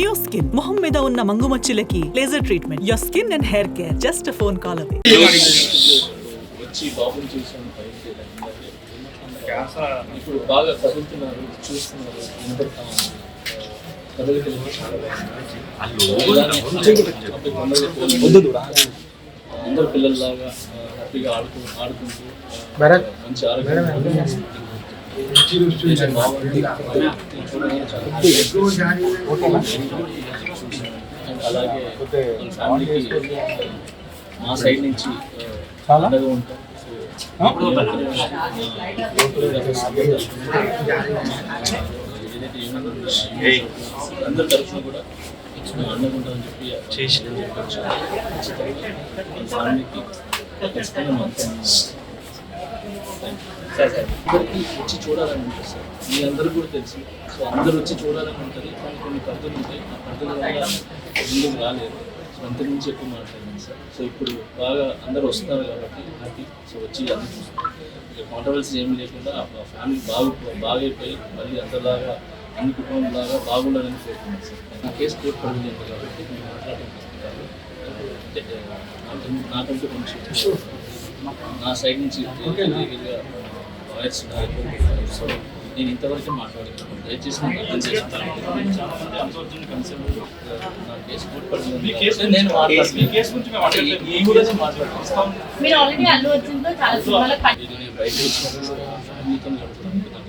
Neo skin మొహం మీద ఉన్న మంగుమచ్చులకి laser treatment your skin and hair care just phone call అవే వచ్చి బాబుని చూసాను పైకి. ఇప్పుడు బాగా కదులుతున్నారు చూస్తున్నారు అందరు పిల్లల్లాగా హ్యాపీగా ఆడుతూ ఆడుకుంటూ ఆ, మంచి ఆరోగ్యం మా సైడ్ నుంచి చాలా అండగా ఉంటాం అందరి తరఫున కూడా అండగా ఉంటామని చెప్పి చేసిందని చెప్పచ్చు ఫ్యామిలీకి ఖచ్చితంగా మాత్రం సార్ సార్. ఇద్దరికి వచ్చి చూడాలని ఉంటుంది సార్. మీ అందరూ కూడా తెలుసు. సో అందరూ వచ్చి చూడాలని ఉంటుంది. కానీ కొన్ని పద్ధతులు ఉంటాయి. ఆ పద్ధతుల వల్ల ముందుకు రాలేదు. సో అంత నుంచి ఎక్కువ మాట్లాడింది సార్. సో ఇప్పుడు బాగా అందరూ వస్తున్నారు కాబట్టి హ్యాపీ సో వచ్చి అందరూ చూస్తున్నారు. ఇక కాంట్రవర్సీ ఏమి లేకుండా ఆ ఫ్యామిలీ బాగు బాగైపోయి మళ్ళీ అందరిలాగా అన్ని కుటుంబంలాగా బాగుండాలని కోరుకున్నాను సార్. నా కేసు కోర్టు పడింది కాబట్టి నేను మాట్లాడటం అంటే నాకంటూ కొంచెం నా సైడ్ నుంచి ఉన్నారు. సో నేను ఇంతవరకు మాట్లాడుతున్నాను దయచేసి నాకు అర్థం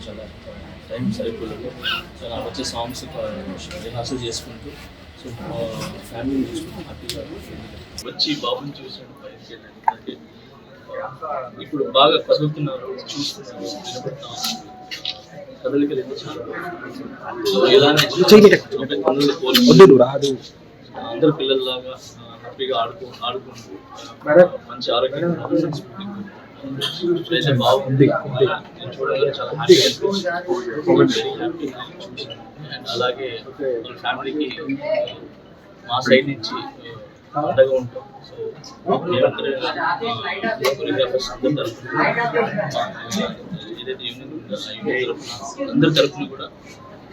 చాలా టైం సరిపోలేదు. సో నాకు వచ్చే సాంగ్స్ రిహార్సల్ చేసుకుంటూ సో ఫ్యామిలీని చూసుకుంటూ హ్యాపీగా వచ్చి బాబుని చూసాను బయటికి వెళ్ళాను అంటే ఇప్పుడు బాగా కదులుతున్నారు. చూస్తున్నారు కదలికలు చాలా ఇలానే పనులు కోల్పోయి అందరు పిల్లల్లాగా హ్యాపీగా ఆడుకో ఆడుకుంటూ మంచి ఆరోగ్యం బాగుంది. నేను చాలా హ్యాపీగా అలాగే మన ఫ్యామిలీకి మా సైడ్ నుంచి అండగా ఉంటాం సో అందరి తరఫున ఏదైతే యూనియన్ అందరి కూడా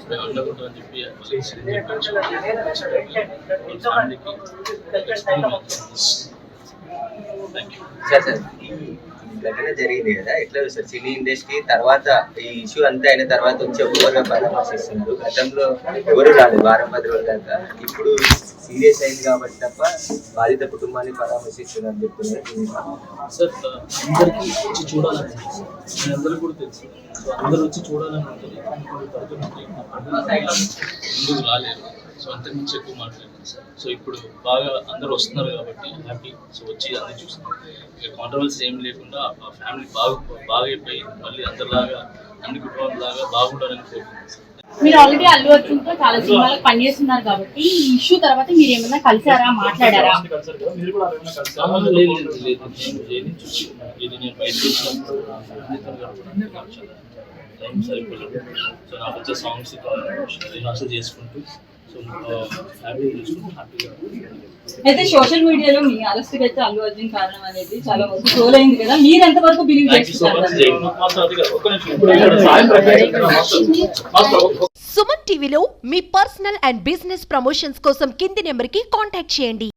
మేము అండగా ఉంటామని చెప్పి థ్యాంక్ యూ సార్ సార్ ఈ ఘటన జరిగింది కదా ఎట్లా సార్? సినీ ఇండస్ట్రీ తర్వాత ఈ ఇష్యూ అంతా అయిన తర్వాత వచ్చి ఒక్కొక్కరుగా పరామర్శిస్తున్నారు గతంలో ఎవరు రాలేదు వారం పది రోజుల దాకా. ఇప్పుడు సీరియస్ అయింది కాబట్టి తప్ప బాధిత కుటుంబాన్ని పరామర్శిస్తున్నారు అని చెప్తున్నారు. సార్ అందరికీ వచ్చి చూడాలని. మీ అందరూ కూడా తెలుసు. అందరూ వచ్చి చూడాలని ఉంటుంది కానీ సో అంతకు మించి ఎక్కువ మాట్లాడాను సార్ సో ఇప్పుడు బాగా అందరూ వస్తున్నారు కాబట్టి హ్యాపీ సో వచ్చి అందరూ చూస్తున్నారు ఇక కాంట్రవర్సీ ఏం లేకుండా ఆ ఫ్యామిలీ బాగా బాగైపోయి మళ్ళీ అందరిలాగా అన్ని కుటుంబాలలాగా బాగుండాలని కోరుకుంటున్నాను సార్ మీరు ఆల్రెడీ అల్లు అర్జున్తో చాలా సినిమాలకు పనిచేస్తున్నారు కాబట్టి ఈ ఇష్యూ తర్వాత మీరు ఏమన్నా కలిసారా మాట్లాడారా? టైం సరిపోలేదు. సో నాకు వచ్చే సాంగ్స్ చేసుకుంటూ హ్యాపీగా అయితే సోషల్ మీడియాలో మీ అరెస్ట్ అయితే అల్లు అర్జున్ కారణం అనేది చాలా వరకు ట్రోల్ అయింది కదా. మీరు ఎంత వరకు బిలీవ్ చేస్తున్నారు సుమన్ టీవీలో మీ పర్సనల్ అండ్ బిజినెస్ ప్రమోషన్స్ కోసం కింది నెంబర్కి కాంటాక్ట్ చేయండి.